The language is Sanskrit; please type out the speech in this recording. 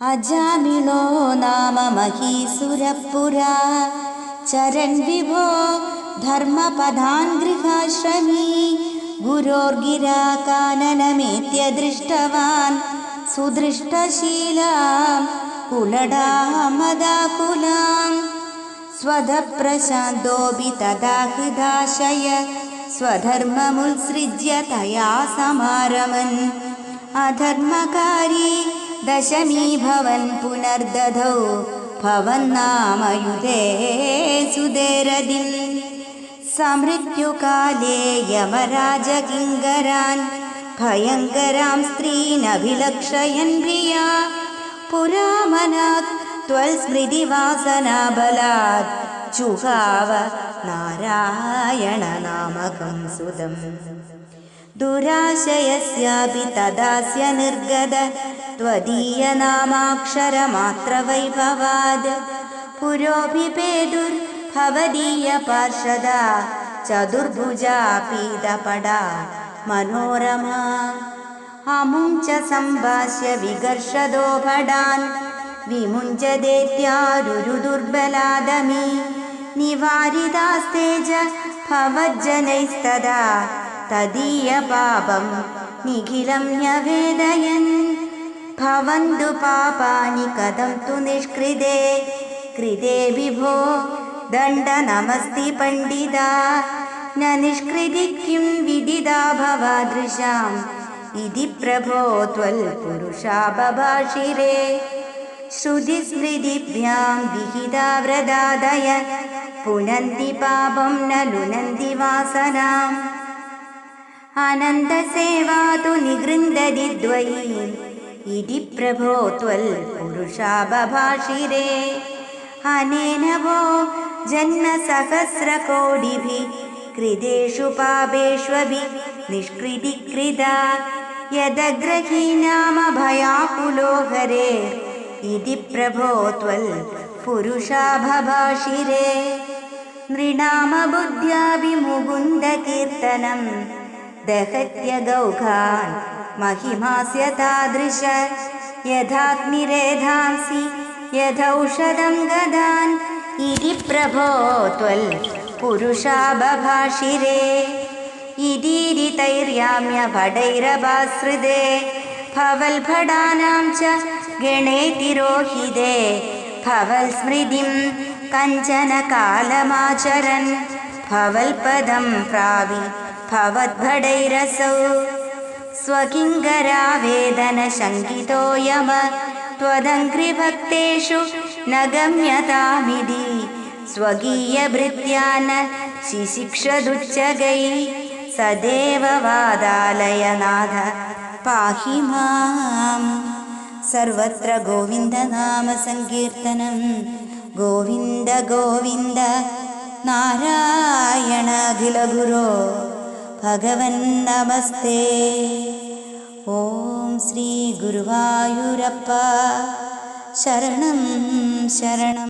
अजामिलो नाम महीसुरपुरा। चरन् विभो धर्मपदान् गृहाश्रमी। गुरोर्गिरा काननमेत्य दृष्टवान्। सुदृष्टशीलां कुलडामदाकुलां स्वधप्रशान्तोऽपि तदा हृदाशय स्वधर्ममुत्सृज्य तया समारमन्। अधर्मकारी दशमी भवन् पुनर्दधौ भवन्नामयुधे सुदेरदिन्। समृत्युकाले यमराजकिङ्करान् भयङ्करां स्त्रीनभिलक्षयन् प्रिया। पुरामनात् त्वल्स्मृतिवासनाबलात् जुहाव नारायणनामकं सुदम् दुराशयस्यापि तदास्य निर्गद। त्वदीयनामाक्षरमात्रवैभवाद्। पुरोभिपेदुर्भवदीयपार्षदा चतुर्भुजा पीतपडा मनोरमा। अमुञ्च सम्भाष्य विकर्षदो भडान्। विमुञ्चदेत्यारुरुदुर्बलादमी निवारितास्तेज भवज्जनैस्तदा तदीयपापं निखिलं न्यवेदयन्। भवन्तु पापानि कथं तु निष्कृते। कृते विभो दण्डनमस्ति पण्डिता। न निष्कृति किं विदिता भवादृशाम्। इति प्रभो त्वल्पुरुषा बभाषिरे। श्रुतिस्मृतिभ्यां विहिता व्रदादय पुनन्ति पापं न लुनन्ति वासनाम् अनन्तसेवा तु निगृन्दति द्वयी इति प्रभो त्वल्पुरुषा बभाषिरे अनेन वो जन्मसहस्रकोटिभिः कृतेषु पापेष्वपि निष्कृतिकृता। यदग्रही नाम भयाकुलो हरे इति प्रभो त्वल्पुरुषा बभाषिरे नृणामबुद्ध्याभिमुकुन्दकीर्तनं दहत्यगौघान् महिमास्य तादृश। यथाग्निरेधांसि यथौषधं गदान्। इति प्रभो त्वल्पुरुषा बभाषिरे। इदीरितैर्याम्यभटैरभासृदे। भवल्भटानां च गणे तिरोहिते भवल्स्मृतिं कञ्चन कालमाचरन् भवल्पदं प्रावि भवद्भटैरसौ। स्वकिङ्करावेदनशङ्कितो यम त्वदङ्घ्रिभक्तेषु न गम्यतामिति स्वकीयभृत्या न शिशिक्षदुच्चगै। सदेव वादालयनाथ। पाहि माम्। सर्वत्र गोविन्दनामसङ्कीर्तनं गोविन्द गोविन्द नारायणाखिलगुरो ഭഗവൻ നമസ്തേ. ഓം ശ്രീ ഗുരുവായൂരപ്പ. ശരണം ശരണം.